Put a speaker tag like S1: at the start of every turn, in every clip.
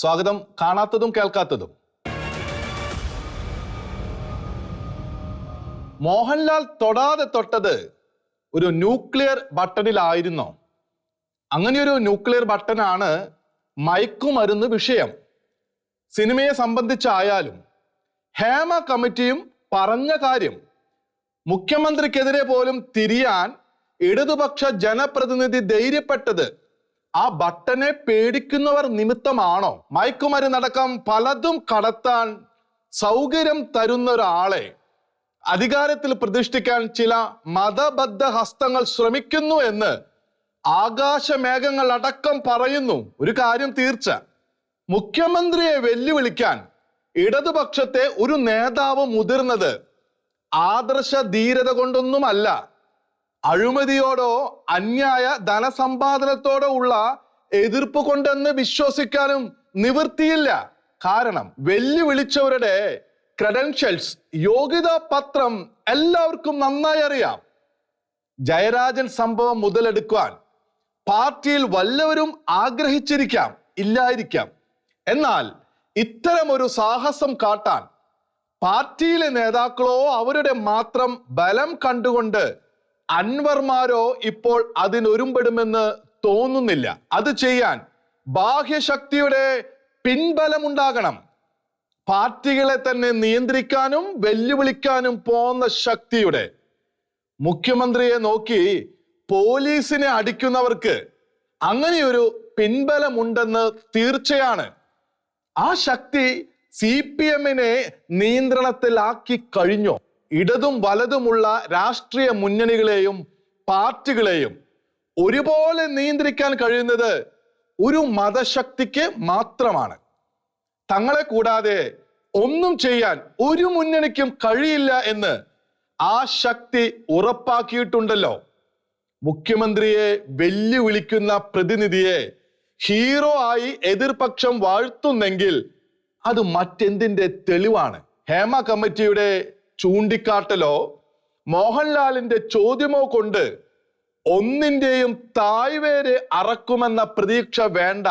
S1: സ്വാഗതം. കാണാത്തതും കേൾക്കാത്തതും. മോഹൻലാൽ തൊടാതെ തൊട്ടത് ഒരു ന്യൂക്ലിയർ ബട്ടണിലായിരുന്നോ. അങ്ങനെയൊരു ന്യൂക്ലിയർ ബട്ടനാണ് മയക്കുമരുന്ന് വിഷയം. സിനിമയെ സംബന്ധിച്ചായാലും ഹേമ കമ്മിറ്റിയും പറഞ്ഞ കാര്യം മുഖ്യമന്ത്രിക്കെതിരെ പോലും തിരിയാൻ ഇടതുപക്ഷ ജനപ്രതിനിധി ധൈര്യപ്പെട്ടത് ആ ബട്ടനെ പേടിക്കുന്നവർ നിമിത്തമാണോ? മയക്കുമരുന്നടക്കം പലതും കടത്താൻ സൗകര്യം തരുന്ന ഒരാളെ അധികാരത്തിൽ പ്രതിഷ്ഠിക്കാൻ ചില മതബദ്ധ ഹസ്തങ്ങൾ ശ്രമിക്കുന്നു എന്ന് ആകാശമേഘങ്ങൾ അടക്കം പറയുന്നു. ഒരു കാര്യം തീർച്ച. മുഖ്യമന്ത്രിയെ വെല്ലുവിളിക്കാൻ ഇടതുപക്ഷത്തെ ഒരു നേതാവ് മുതിർന്നത് ആദർശ ധീരത കൊണ്ടൊന്നുമല്ല. അഴിമതിയോടോ അന്യായ ധനസമ്പാദനത്തോടോ ഉള്ള എതിർപ്പ് കൊണ്ടെന്ന് വിശ്വസിക്കാനും നിവൃത്തിയില്ല. കാരണം വെല്ലുവിളിച്ചവരുടെ ക്രെഡൻഷ്യൽസ് യോഗ്യതാ പത്രം എല്ലാവർക്കും നന്നായി അറിയാം. ജയരാജൻ സംഭവം മുതലെടുക്കുവാൻ പാർട്ടിയിൽ വല്ലവരും ആഗ്രഹിച്ചിരിക്കാം ഇല്ലായിരിക്കാം. എന്നാൽ ഇത്തരം ഒരു സാഹസം കാട്ടാൻ പാർട്ടിയിലെ നേതാക്കളോ അവരുടെ മാത്രം ബലം കണ്ടുകൊണ്ട് അൻവർമാരോ ഇപ്പോൾ അതിനൊരുമ്പെടുമെന്ന് തോന്നുന്നില്ല. അത് ചെയ്യാൻ ബാഹ്യശക്തിയുടെ പിൻബലമുണ്ടാകണം. പാർട്ടികളെ തന്നെ നിയന്ത്രിക്കാനും വെല്ലുവിളിക്കാനും പോന്ന ശക്തിയുടെ. മുഖ്യമന്ത്രിയെ നോക്കി പോലീസിനെ അടിക്കുന്നവർക്ക് അങ്ങനെയൊരു പിൻബലമുണ്ടെന്ന് തീർച്ചയാണ്. ആ ശക്തി സി പി എമ്മിനെ നിയന്ത്രണത്തിലാക്കി കഴിഞ്ഞു? ഇടതും വലതുമുള്ള രാഷ്ട്രീയ മുന്നണികളെയും പാർട്ടികളെയും ഒരുപോലെ നിയന്ത്രിക്കാൻ കഴിയുന്നത് ഒരു മതശക്തിക്ക് മാത്രമാണ്. തങ്ങളെ കൂടാതെ ഒന്നും ചെയ്യാൻ ഒരു മുന്നണിക്കും കഴിയില്ല എന്ന് ആ ശക്തി ഉറപ്പാക്കിയിട്ടുണ്ടല്ലോ. മുഖ്യമന്ത്രിയെ വെല്ലുവിളിക്കുന്ന പ്രതിനിധിയെ ഹീറോ ആയി എതിർപക്ഷം വാഴ്ത്തുന്നെങ്കിൽ അത് മറ്റെന്തിന്റെ തെളിവാണ്? ഹേമ കമ്മിറ്റിയുടെ ചൂണ്ടിക്കാട്ടലോ മോഹൻലാലിന്റെ ചോദ്യമോ കൊണ്ട് ഒന്നിന്റെയും തായ്വേര് അറക്കുമെന്ന പ്രതീക്ഷ വേണ്ട.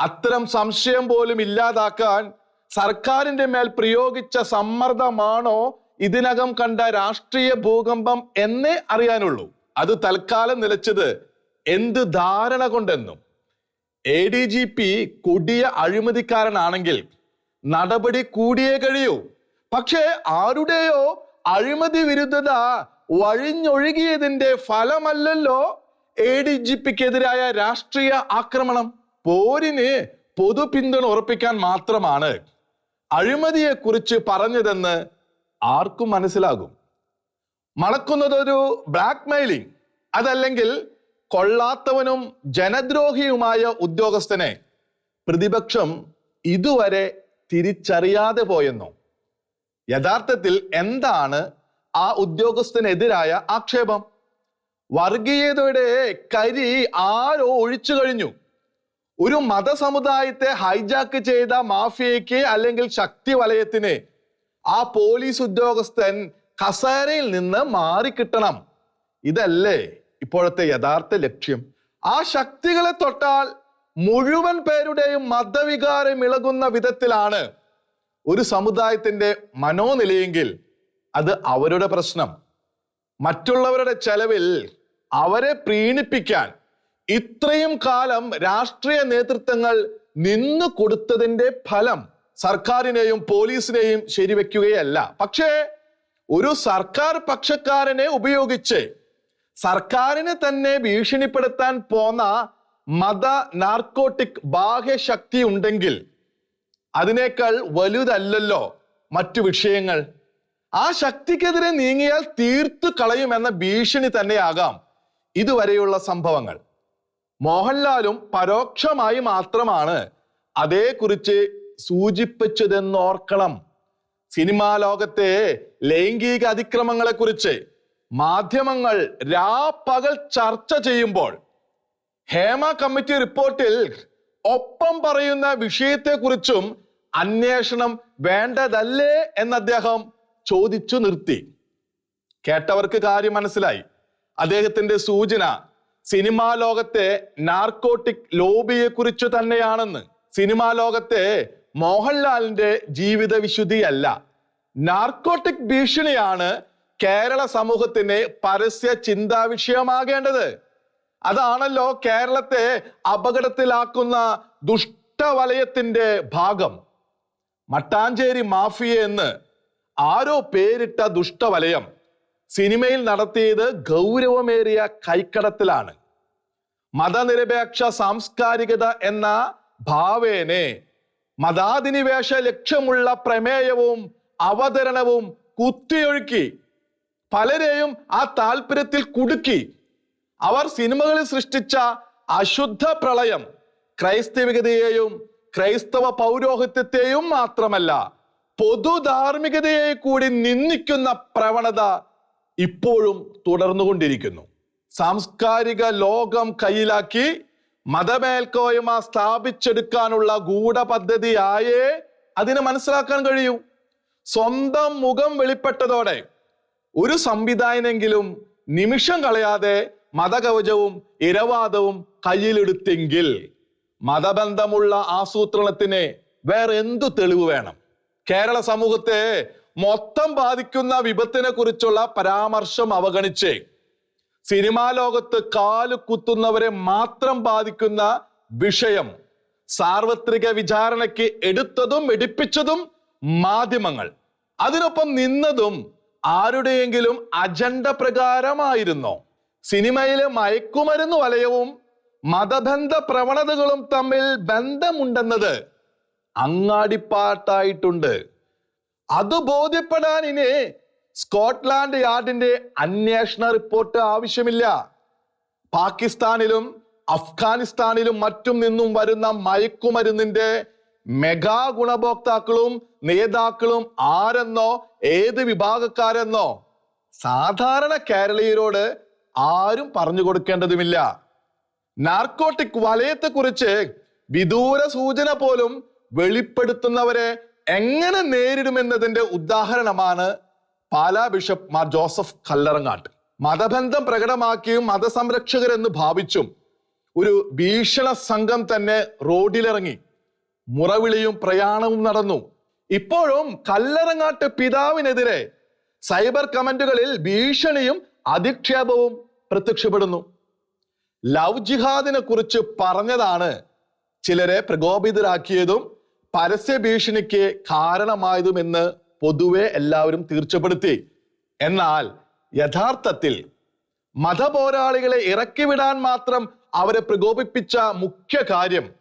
S1: അത്തരം സംശയം പോലും ഇല്ലാതാക്കാൻ സർക്കാരിന്റെ മേൽ പ്രയോഗിച്ച സമ്മർദ്ദമാണോ ഇതിനകം കണ്ട രാഷ്ട്രീയ ഭൂകമ്പം എന്നേ അറിയാനുള്ളൂ. അത് തൽക്കാലം നിലച്ചത് എന്ത് ധാരണ കൊണ്ടെന്നും. എ ഡി ജി പി കൊടിയ അഴിമതിക്കാരനാണെങ്കിൽ നടപടി കൂടിയേ കഴിയൂ. പക്ഷേ ആരുടെയോ അഴിമതി വിരുദ്ധത വഴിഞ്ഞൊഴുകിയതിന്റെ ഫലമല്ലല്ലോ എ ഡി ജി പിക്കെതിരായ രാഷ്ട്രീയ ആക്രമണം. പോരിന് പൊതു പിന്തുണ ഉറപ്പിക്കാൻ മാത്രമാണ് അഴിമതിയെ കുറിച്ച് പറഞ്ഞതെന്ന് ആർക്കും മനസ്സിലാകും. മണക്കുന്നതൊരു ബ്ലാക്ക് മെയിലിംഗ് അതല്ലെങ്കിൽ കൊള്ളാത്തവനും ജനദ്രോഹിയുമായ ഉദ്യോഗസ്ഥനെ പ്രതിപക്ഷം ഇതുവരെ തിരിച്ചറിയാതെ പോയെന്നോ? യഥാർത്ഥത്തിൽ എന്താണ് ആ ഉദ്യോഗസ്ഥനെതിരായ ആക്ഷേപം? വർഗീയതയുടെ കരി ആരോ ഒഴിച്ചു കഴിഞ്ഞു. ഒരു മതസമുദായത്തെ ഹൈജാക്ക് ചെയ്ത മാഫിയയ്ക്ക് അല്ലെങ്കിൽ ശക്തി വലയത്തിന് ആ പോലീസ് ഉദ്യോഗസ്ഥൻ കസേരയിൽ നിന്ന് മാറിക്കിട്ടണം. ഇതല്ലേ ഇപ്പോഴത്തെ യഥാർത്ഥ ലക്ഷ്യം? ആ ശക്തികളെ തൊട്ടാൽ മുഴുവൻ പേരുടെയും മതവികാരം ഇളകുന്ന വിധത്തിലാണ് ഒരു സമുദായത്തിന്റെ മനോനിലയെങ്കിൽ അത് അവരുടെ പ്രശ്നം. മറ്റുള്ളവരുടെ ചെലവിൽ അവരെ പ്രീണിപ്പിക്കാൻ ഇത്രയും കാലം രാഷ്ട്രീയ നേതൃത്വങ്ങൾ നിന്നു കൊടുത്തതിന്റെ ഫലം സർക്കാരിനെയും പോലീസിനെയും ശരിവെക്കുകയല്ല. പക്ഷേ ഒരു സർക്കാർ പക്ഷക്കാരനെ ഉപയോഗിച്ച് സർക്കാരിനെ തന്നെ ഭീഷണിപ്പെടുത്താൻ പോന്ന മത നാർക്കോട്ടിക് ബാഹ്യശക്തി ഉണ്ടെങ്കിൽ അതിനേക്കാൾ വലുതല്ലല്ലോ മറ്റു വിഷയങ്ങൾ. ആ ശക്തിക്കെതിരെ നീങ്ങിയാൽ തീർത്തു കളയുമെന്ന ഭീഷണി തന്നെയാകാം ഇതുവരെയുള്ള സംഭവങ്ങൾ. മോഹൻലാലും പരോക്ഷമായി മാത്രമാണ് അതേക്കുറിച്ച് സൂചിപ്പിച്ചതെന്നോർക്കണം. സിനിമാ ലോകത്തെ ലൈംഗിക അതിക്രമങ്ങളെക്കുറിച്ച് മാധ്യമങ്ങൾ രാപ്പകൽ ചർച്ച ചെയ്യുമ്പോൾ ഹേമ കമ്മിറ്റി റിപ്പോർട്ടിൽ ഒപ്പം പറയുന്ന വിഷയത്തെക്കുറിച്ചും അന്വേഷണം വേണ്ടതല്ലേ എന്ന് അദ്ദേഹം ചോദിച്ചു നിർത്തി. കേട്ടവർക്ക് കാര്യം മനസ്സിലായി. അദ്ദേഹത്തിന്റെ സൂചന സിനിമാ ലോകത്തെ നാർക്കോട്ടിക് ലോബിയെ കുറിച്ച് തന്നെയാണെന്ന്. സിനിമാ ലോകത്തെ മോഹൻലാലിന്റെ ജീവിത വിശുദ്ധിയല്ല. നാർക്കോട്ടിക് ഭീഷണിയാണ് കേരള സമൂഹത്തിന് പരസ്യ ചിന്താ വിഷയമാകേണ്ടത്. അതാണല്ലോ കേരളത്തെ അപകടത്തിലാക്കുന്ന ദുഷ്ടവലയത്തിന്റെ ഭാഗം. മട്ടാഞ്ചേരി മാഫിയ എന്ന് ആരോ പേരിട്ട ദുഷ്ടവലയം സിനിമയിൽ നടത്തിയത് ഗൗരവമേറിയ കൈക്കടത്തിലാണ്. മതനിരപേക്ഷ സാംസ്കാരികത എന്ന ഭാവേനെ മതാധിനിവേശ ലക്ഷ്യമുള്ള പ്രമേയവും അവതരണവും കുത്തിയൊഴുക്കി പലരെയും ആ താല്പര്യത്തിൽ കുടുക്കി. അവർ സിനിമകളിൽ സൃഷ്ടിച്ച അശുദ്ധ പ്രളയം ക്രൈസ്തവികതയെയും ക്രൈസ്തവ പൗരോഹിത്യത്തെയും മാത്രമല്ല പൊതുധാർമ്മികതയെ കൂടി നിന്ദിക്കുന്ന പ്രവണത ഇപ്പോഴും തുടർന്നുകൊണ്ടിരിക്കുന്നു. സാംസ്കാരിക ലോകം കയ്യിലാക്കി മതമേൽക്കോയ്മ സ്ഥാപിച്ചെടുക്കാനുള്ള ഗൂഢപദ്ധതിയായേ അതിനെ മനസ്സിലാക്കാൻ കഴിയൂ. സ്വന്തം മുഖം വെളിപ്പെട്ടതോടെ ഒരു സംവിധായനെങ്കിലും നിമിഷം കളയാതെ മതകവചവും ഇരവാദവും കയ്യിലെടുത്തെങ്കിൽ മതബന്ധമുള്ള ആസൂത്രണത്തിന് വേറെ എന്തു തെളിവ് വേണം? കേരള സമൂഹത്തെ മൊത്തം ബാധിക്കുന്ന വിപത്തിനെ കുറിച്ചുള്ള പരാമർശം അവഗണിച്ച് സിനിമാ ലോകത്ത് കാൽ കുത്തുന്നവരെ മാത്രം ബാധിക്കുന്ന വിഷയം സാർവത്രിക വിചാരണയ്ക്ക് എടുത്തതും എടുപ്പിച്ചതും മാധ്യമങ്ങൾ. അതിനൊപ്പം നിന്നതും ആരുടെയെങ്കിലും അജണ്ട പ്രകാരമായിരുന്നോ. സിനിമയിലെ മയക്കുമരുന്ന് വലയവും മതബന്ധ പ്രവണതകളും തമ്മിൽ ബന്ധമുണ്ടെന്നത് അങ്ങാടിപ്പാട്ടായിട്ടുണ്ട്. അത് ബോധ്യപ്പെടാൻ ഇനി സ്കോട്ട്ലാൻഡ് യാർഡിന്റെ അന്വേഷണ റിപ്പോർട്ട് ആവശ്യമില്ല. പാകിസ്ഥാനിലും അഫ്ഗാനിസ്ഥാനിലും മറ്റും നിന്നും വരുന്ന മയക്കുമരുന്നിന്റെ മെഗാ ഗുണഭോക്താക്കളും നേതാക്കളും ആരെന്നോ ഏത് വിഭാഗക്കാരെന്നോ സാധാരണ കേരളീയരോട് ആരും പറഞ്ഞു കൊടുക്കേണ്ടതുമില്ല. നാർക്കോട്ടിക് വലയത്തെ കുറിച്ച് വിദൂര സൂചന പോലും വെളിപ്പെടുത്തുന്നവരെ എങ്ങനെ നേരിടുമെന്നതിന്റെ ഉദാഹരണമാണ് പാലാ ബിഷപ്പ് മാർ ജോസഫ് കല്ലറങ്ങാട്ട്. മതബന്ധം പ്രകടമാക്കിയും മതസംരക്ഷകരെന്ന് ഭാവിച്ചും ഒരു ഭീഷണ സംഘം തന്നെ റോഡിലിറങ്ങി. മുറവിളിയും പ്രയാണവും നടന്നു. ഇപ്പോഴും കല്ലറങ്ങാട്ട് പിതാവിനെതിരെ സൈബർ കമന്റുകളിൽ ഭീഷണിയും അധിക്ഷേപവും പ്രത്യക്ഷപ്പെടുന്നു. ലവ് ജിഹാദിനെ കുറിച്ച് പറഞ്ഞതാണ്. ചിലരെ പ്രകോപിതരാക്കിയതും പരസ്യ ഭീഷണിക്ക് കാരണമായതുമെന്ന് പൊതുവെ എല്ലാവരും തീർച്ചപ്പെടുത്തി. എന്നാൽ യഥാർത്ഥത്തിൽ മതപോരാളികളെ ഇറക്കിവിടാൻ മാത്രം അവരെ പ്രകോപിപ്പിച്ച മുഖ്യ കാര്യം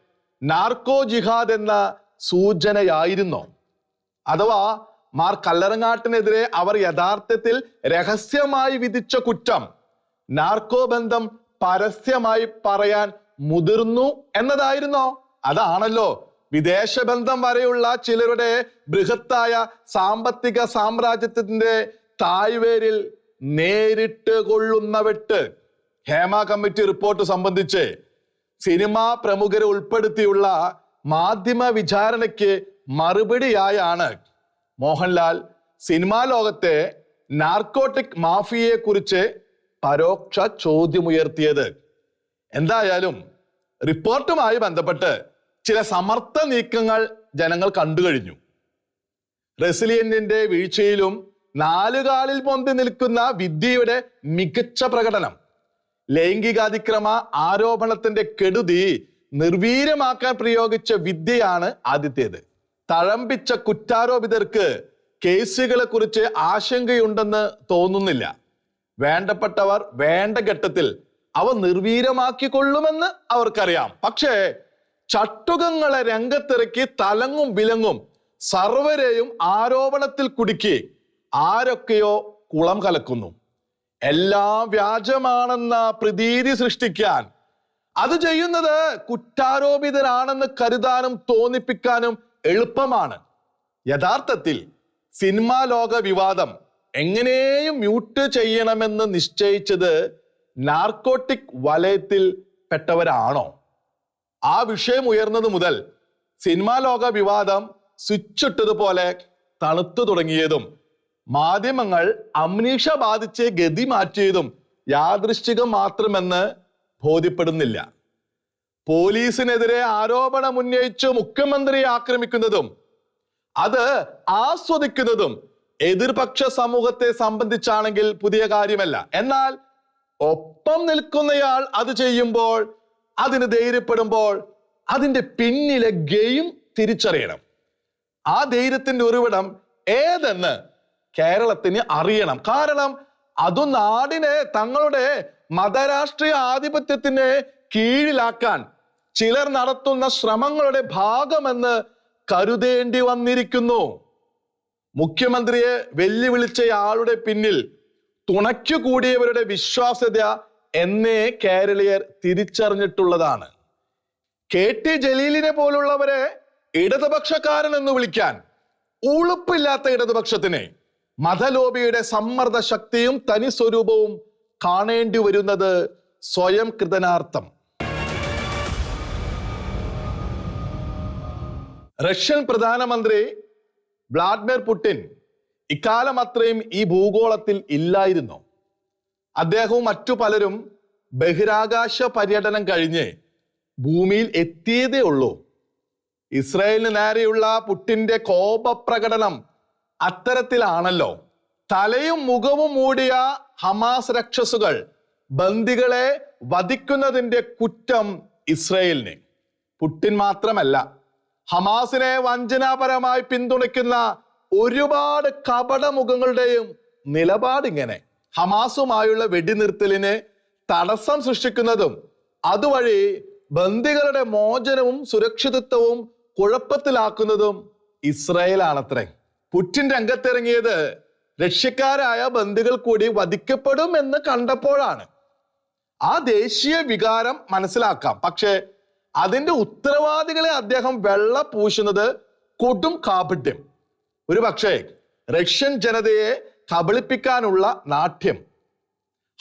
S1: നാർക്കോ ജിഹാദ് എന്ന സൂചനയായിരുന്നു. അഥവാ മാർ കല്ലറങ്ങാട്ടിനെതിരെ അവർ യഥാർത്ഥത്തിൽ രഹസ്യമായി വിധിച്ച കുറ്റം നാർക്കോ ബന്ധം പരസ്യമായി പറയാൻ മുതിർന്നു എന്നതായിരുന്നോ? അതാണല്ലോ. വിദേശ ബന്ധം വരെയുള്ള ചിലരുടെ ബൃഹത്തായ സാമ്പത്തിക സാമ്രാജ്യത്തിന്റെ തായ്വേരിൽ നേരിട്ട് കൊള്ളുന്ന വെട്ട്. ഹേമ കമ്മിറ്റി റിപ്പോർട്ട് സംബന്ധിച്ച് സിനിമാ പ്രമുഖരെ ഉൾപ്പെടുത്തിയുള്ള മാധ്യമ വിചാരണയ്ക്ക് മറുപടിയായാണ് മോഹൻലാൽ സിനിമാ ലോകത്തെ നാർക്കോട്ടിക് മാഫിയയെ കുറിച്ച് പരോക്ഷ ചോദ്യമുയർത്തിയത്. എന്തായാലും റിപ്പോർട്ടുമായി ബന്ധപ്പെട്ട് ചില സമർത്ഥ നീക്കങ്ങൾ ജനങ്ങൾ കണ്ടു കഴിഞ്ഞു. റെസിലിയന്റിന്റെ വീഴ്ചയിലും നാലുകാലിൽ പൊന്തി നിൽക്കുന്ന വിദ്യയുടെ മികച്ച പ്രകടനം ലൈംഗികാതിക്രമ ആരോപണത്തിന്റെ കെടുതി നിർവീര്യമാക്കാൻ പ്രയോഗിച്ച വിദ്യയാണ് ആദ്യത്തേത്. തഴമ്പിച്ച കുറ്റാരോപിതർക്ക് കേസുകളെ കുറിച്ച് ആശങ്കയുണ്ടെന്ന് തോന്നുന്നില്ല. വേണ്ടപ്പെട്ടവർ വേണ്ട ഘട്ടത്തിൽ അവ നിർവീര്യമാക്കിക്കൊള്ളുമെന്ന് അവർക്കറിയാം. പക്ഷേ ചട്ടുകങ്ങളെ രംഗത്തിറക്കി തലങ്ങും വിലങ്ങും സർവരെയും ആരോപണത്തിൽ കുടുക്കി ആരൊക്കെയോ കുളം കലക്കുന്നു. എല്ലാം വ്യാജമാണെന്ന പ്രതീതി സൃഷ്ടിക്കാൻ. അത് ചെയ്യുന്നത് കുറ്റാരോപിതരാണെന്ന് കരുതാനും തോന്നിപ്പിക്കാനും എളുപ്പമാണ്. യഥാർത്ഥത്തിൽ സിനിമാ ലോക വിവാദം എങ്ങനെയും മ്യൂട്ട് ചെയ്യണമെന്ന് നിശ്ചയിച്ചത് നാർക്കോട്ടിക് വലയത്തിൽ പെട്ടവരാണോ? ആ വിഷയം ഉയർന്നത് മുതൽ സിനിമാ ലോക വിവാദം സ്വിച്ച് ഇട്ടതുപോലെ തണുത്തു തുടങ്ങിയതും മാധ്യമങ്ങൾ അമ്നീഷ ബാധിച്ച് ഗതി മാറ്റിയതും യാദൃശ്ചികം മാത്രമെന്ന് ബോധ്യപ്പെടുന്നില്ല. പോലീസിനെതിരെ ആരോപണം ഉന്നയിച്ച് മുഖ്യമന്ത്രിയെ ആക്രമിക്കുന്നതും അത് ആസ്വദിക്കുന്നതും എതിർപക്ഷ സമൂഹത്തെ സംബന്ധിച്ചാണെങ്കിൽ പുതിയ കാര്യമല്ല. എന്നാൽ ഒപ്പം നിൽക്കുന്നയാൾ അത് ചെയ്യുമ്പോൾ അതിന് ധൈര്യപ്പെടുമ്പോൾ അതിന്റെ പിന്നിലെ ഗെയിം തിരിച്ചറിയണം. ആ ധൈര്യത്തിന്റെ ഉറവിടം ഏതെന്ന് കേരളത്തിന് അറിയണം. കാരണം അതു നാടിനെ തങ്ങളുടെ മതരാഷ്ട്രീയ ആധിപത്യത്തിന് കീഴിലാക്കാൻ ചിലർ നടത്തുന്ന ശ്രമങ്ങളുടെ ഭാഗമെന്ന് കരുതേണ്ടി വന്നിരിക്കുന്നു. മുഖ്യമന്ത്രിയെ വെല്ലുവിളിച്ചയാളുടെ പിന്നിൽ തുണയ്ക്കു കൂടിയവരുടെ വിശ്വാസ്യത എന്നേ കേരളീയർ തിരിച്ചറിഞ്ഞിട്ടുള്ളതാണ്. കെ ടി ജലീലിനെ പോലുള്ളവരെ ഇടതുപക്ഷക്കാരൻ എന്ന് വിളിക്കാൻ ഉളുപ്പില്ലാത്ത ഇടതുപക്ഷത്തിനെ മതലോബിയുടെ സമ്മർദ്ദ ശക്തിയും തനി സ്വരൂപവും കാണേണ്ടി വരുന്നത് സ്വയം കൃതനാർത്ഥം. റഷ്യൻ പ്രധാനമന്ത്രി വ്ളാഡിമിർ പുടിൻ ഇക്കാലം അത്രയും ഈ ഭൂഗോളത്തിൽ ഇല്ലായിരുന്നു. അദ്ദേഹവും മറ്റു പലരും ബഹിരാകാശ പര്യടനം കഴിഞ്ഞ് ഭൂമിയിൽ എത്തിയതേ ഉള്ളൂ. ഇസ്രായേലിന് നേരെയുള്ള പുട്ടിന്റെ കോപപ്രകടനം അത്തരത്തിലാണല്ലോ. തലയും മുഖവും മൂടിയ ഹമാസ് രക്ഷസുകൾ ബന്ദികളെ വധിക്കുന്നതിന്റെ കുറ്റം ഇസ്രായേലിന്. പുട്ടിൻ മാത്രമല്ല ഹമാസിനെ വഞ്ചനാപരമായി പിന്തുണയ്ക്കുന്ന ഒരുപാട് കപടമുഖങ്ങളുടെയും നിലപാട് ഇങ്ങനെ ഹമാസുമായുള്ള വെടിനിർത്തലിന് തടസ്സം സൃഷ്ടിക്കുന്നതും അതുവഴി ബന്ദികളുടെ മോചനവും സുരക്ഷിതത്വവും കുഴപ്പത്തിലാക്കുന്നതും ഇസ്രായേലാണത്രേ. പുറ്റിൻ രംഗത്തിറങ്ങിയത് രക്ഷിക്കാരായ ബന്ദികൾ കൂടി വധിക്കപ്പെടും എന്ന് കണ്ടപ്പോഴാണ്. ആ ദേശീയ വികാരം മനസ്സിലാക്കാം. പക്ഷേ അതിന്റെ ഉത്തരവാദികളെ അദ്ദേഹം വെള്ള പൂശുന്നത് കൊടും കാപട്യം. ഒരു പക്ഷേ റഷ്യൻ ജനതയെ കബളിപ്പിക്കാനുള്ള നാട്യം.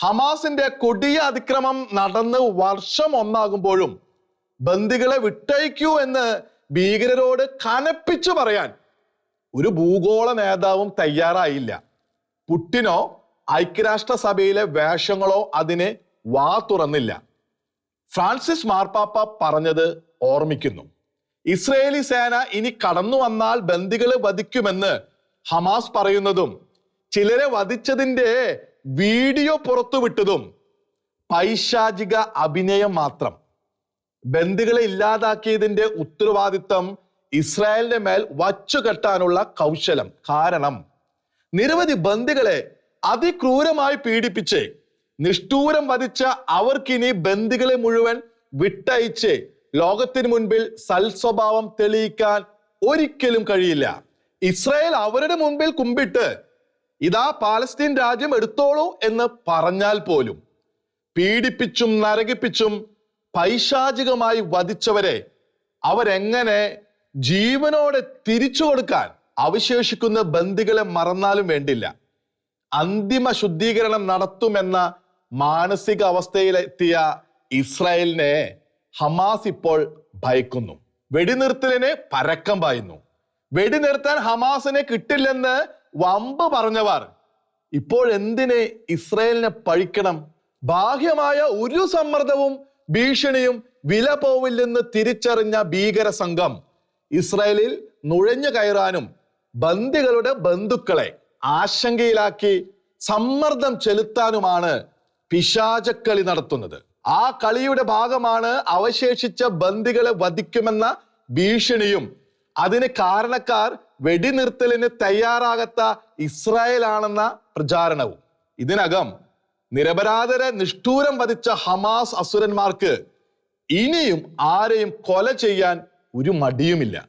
S1: ഹമാസിന്റെ കൊടിയ അതിക്രമം നടന്ന് വർഷം ഒന്നാകുമ്പോഴും ബന്ദികളെ വിട്ടയക്കൂ എന്ന് ഭീകരരോട് കനപ്പിച്ചു പറയാൻ ഒരു ഭൂഗോള നേതാവും തയ്യാറായില്ല. പുട്ടിനോ ഐക്യരാഷ്ട്രസഭയിലെ വേഷങ്ങളോ അതിന് വാ തുറന്നില്ല. ഫ്രാൻസിസ് മാർപ്പാപ്പ പറഞ്ഞത് ഓർമ്മിക്കുന്നു. ഇസ്രയേലി സേന ഇനി കടന്നു വന്നാൽ ബന്ദികളെ വധിക്കുമെന്ന് ഹമാസ് പറയുന്നതും ചിലരെ വധിച്ചതിന്റെ വീഡിയോ പുറത്തുവിട്ടതും പൈശാചിക അഭിനയം മാത്രം. ബന്ദികളെ ഇല്ലാതാക്കിയതിന്റെ ഉത്തരവാദിത്തം ഇസ്രായേലിന്റെ മേൽ വച്ചുകെട്ടാനുള്ള കൗശലം. കാരണം നിരവധി ബന്ദികളെ അതിക്രൂരമായി പീഡിപ്പിച്ച് നിഷ്ഠൂരം വധിച്ച അവർക്കിനി ബന്ദികളെ മുഴുവൻ വിട്ടയച്ച് ലോകത്തിന് മുൻപിൽ സൽസ്വഭാവം തെളിയിക്കാൻ ഒരിക്കലും കഴിയില്ല. ഇസ്രായേൽ അവരുടെ മുൻപിൽ കുമ്പിട്ട് ഇതാ പാലസ്തീൻ രാജ്യം എടുത്തോളൂ എന്ന് പറഞ്ഞാൽ പോലും പീഡിപ്പിച്ചും നരകിപ്പിച്ചും പൈശാചികമായി വധിച്ചവരെ അവരെങ്ങനെ ജീവനോടെ തിരിച്ചു കൊടുക്കാൻ അവശേഷിക്കുന്ന ബന്ദികളെ മറന്നാലും വേണ്ടില്ല. അന്തിമ ശുദ്ധീകരണം നടത്തുമെന്ന മാനസിക അവസ്ഥയിലെത്തിയ ഇസ്രായേലിനെ ഹമാസ് ഇപ്പോൾ ഭയക്കുന്നു. വെടിനിർത്തലിനെ പരക്കം പായുന്നു. വെടിനിർത്താൻ ഹമാസിനെ കിട്ടില്ലെന്ന് വമ്പ് പറഞ്ഞവർ. ഇപ്പോൾ എന്തിനെ ഇസ്രായേലിനെ പഴിക്കണം? ബാഹ്യമായ ഒരു സമ്മർദ്ദവും ഭീഷണിയും വില പോവില്ലെന്ന് തിരിച്ചറിഞ്ഞ ഭീകര സംഘം ഇസ്രായേലിൽ നുഴഞ്ഞു കയറാനും ബന്ദികളുടെ ബന്ധുക്കളെ ആശങ്കയിലാക്കി സമ്മർദ്ദം ചെലുത്താനുമാണ് പിശാചക്കളി നടത്തുന്നത്. ആ കളിയുടെ ഭാഗമാണ് അവശേഷിച്ച ബന്ദികളെ വധിക്കുമെന്ന ഭീഷണിയും. അതിന് കാരണക്കാർ വെടിനിർത്തലിന് തയ്യാറാകാത്ത ഇസ്രായേലാണെന്ന പ്രചാരണവും. ഇതിനകം നിരപരാധരെ നിഷ്ഠൂരം വധിച്ച ഹമാസ് അസുരന്മാർക്ക് ഇനിയും ആരെയും കൊല ചെയ്യാൻ ഒരു മടിയുമില്ല.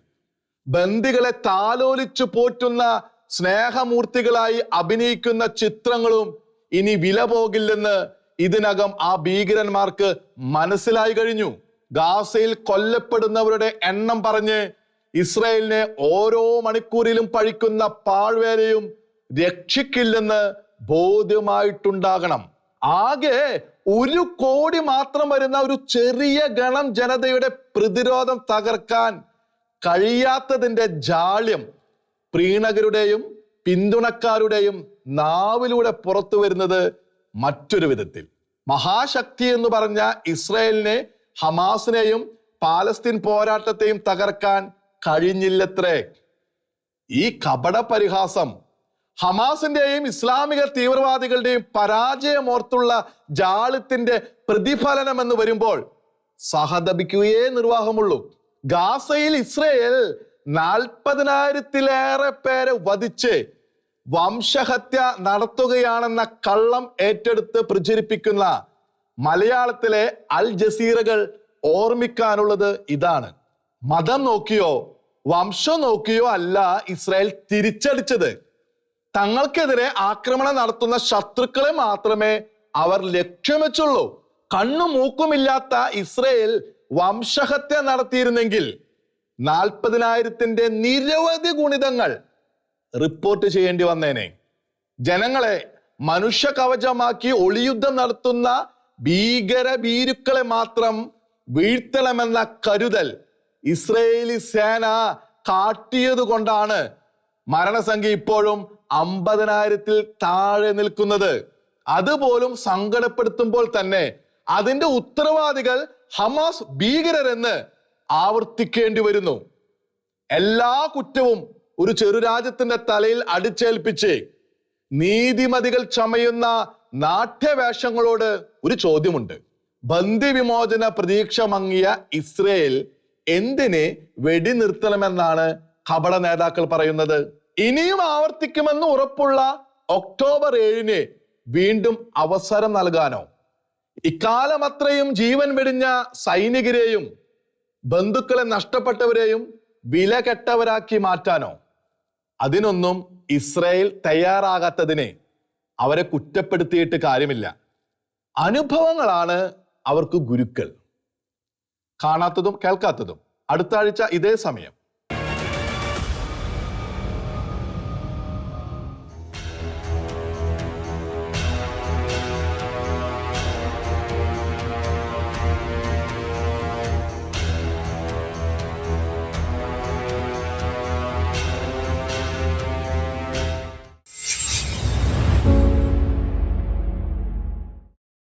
S1: ബന്ദികളെ താലോലിച്ചു പോറ്റുന്ന സ്നേഹമൂർത്തികളായി അഭിനയിക്കുന്ന ചിത്രങ്ങളും ഇനി വില പോകില്ലെന്ന് ഇതിനകം ആ ഭീകരന്മാർക്ക് മനസ്സിലായി കഴിഞ്ഞു. ഗാസയിൽ കൊല്ലപ്പെടുന്നവരുടെ എണ്ണം പറഞ്ഞ് ഇസ്രയേലിനെ ഓരോ മണിക്കൂറിലും പഴിക്കുന്ന പാഴ്വേലയും രക്ഷിക്കില്ലെന്ന് ബോധ്യമായിട്ടുണ്ടാകണം. ആകെ ഒരു കോടി മാത്രം വരുന്ന ഒരു ചെറിയ ഗണം ജനതയുടെ പ്രതിരോധം തകർക്കാൻ കഴിയാത്തതിന്റെ ജാള്യം പ്രീണകരുടെയും പിന്തുണക്കാരുടെയും നാവിലൂടെ പുറത്തു വരുന്നത് മറ്റൊരു വിധത്തിൽ. മഹാശക്തി എന്ന് പറഞ്ഞ ഇസ്രയേലിനെ ഹമാസിനെയും പാലസ്തീൻ പോരാട്ടത്തെയും തകർക്കാൻ കഴിഞ്ഞില്ലത്രേ. ഈ കപട പരിഹാസം ഹമാസിന്റെയും ഇസ്ലാമിക തീവ്രവാദികളുടെയും പരാജയമോർത്തുള്ള ജാളിത്തിന്റെ പ്രതിഫലനം എന്ന് വരുമ്പോൾ സഹതപിക്കുകയേ നിർവാഹമുള്ളൂ. ഗാസയിൽ ഇസ്രയേൽ നാൽപ്പതിനായിരത്തിലേറെ പേരെ വധിച്ച് വംശഹത്യ നടത്തുകയാണെന്ന കള്ളം ഏറ്റെടുത്ത് പ്രചരിപ്പിക്കുന്ന മലയാളത്തിലെ അൽ ജസീറകൾ ഓർമ്മിക്കാനുള്ളത് ഇതാണ്. മതം നോക്കിയോ വംശം നോക്കിയോ അല്ല ഇസ്രായേൽ തിരിച്ചടിച്ചത്. തങ്ങൾക്കെതിരെ ആക്രമണം നടത്തുന്ന ശത്രുക്കളെ മാത്രമേ അവർ ലക്ഷ്യം വെച്ചുള്ളൂ. കണ്ണു മൂക്കുമില്ലാത്ത ഇസ്രയേൽ വംശഹത്യ നടത്തിയിരുന്നെങ്കിൽ നാൽപ്പതിനായിരത്തിന്റെ നിരവധി ഗുണിതങ്ങൾ റിപ്പോർട്ട് ചെയ്യേണ്ടി വന്നേനെ. ജനങ്ങളെ മനുഷ്യ കവചമാക്കി ഒളിയുദ്ധം നടത്തുന്ന ഭീകര ഭീരുക്കളെ മാത്രം വീഴ്ത്തണമെന്ന കരുതൽ ഇസ്രയേലി സേന കാട്ടിയത് കൊണ്ടാണ്. മരണസംഖ്യ ഇപ്പോഴും അമ്പതിനായിരത്തിൽ താഴെ നിൽക്കുന്നത്. അതുപോലും സങ്കടപ്പെടുത്തുമ്പോൾ തന്നെ അതിന്റെ ഉത്തരവാദികൾ ഹമാസ് ഭീകരരെന്ന് ആവർത്തിക്കേണ്ടി വരുന്നു. എല്ലാ കുറ്റവും ഒരു ചെറുരാജ്യത്തിന്റെ തലയിൽ അടിച്ചേൽപ്പിച്ച് നീതിമതികൾ ചമയുന്ന നാട്യവേഷങ്ങളോട് ഒരു ചോദ്യമുണ്ട്. ബന്ധിവിമോചന പ്രതീക്ഷ മങ്ങിയ ഇസ്രയേൽ എന്തിനെ വെടിനിർത്തണമെന്നാണ് കപട നേതാക്കൾ പറയുന്നത്. ഇനിയും ആവർത്തിക്കുമെന്ന് ഉറപ്പുള്ള ഒക്ടോബർ ഏഴിന് വീണ്ടും അവസരം നൽകാനോ? ഇക്കാലം അത്രയും ജീവൻ വെടിഞ്ഞ സൈനികരെയും ബന്ധുക്കളെ നഷ്ടപ്പെട്ടവരെയും വില കെട്ടവരാക്കി മാറ്റാനോ? അതിനൊന്നും ഇസ്രയേൽ തയ്യാറാകാത്തതിനെ അവരെ കുറ്റപ്പെടുത്തിയിട്ട് കാര്യമില്ല. അനുഭവങ്ങളാണ് അവർക്ക് ഗുരുക്കൾ. കാണാത്തതും കേൾക്കാത്തതും. അടുത്ത ആഴ്ച ഇതേ സമയം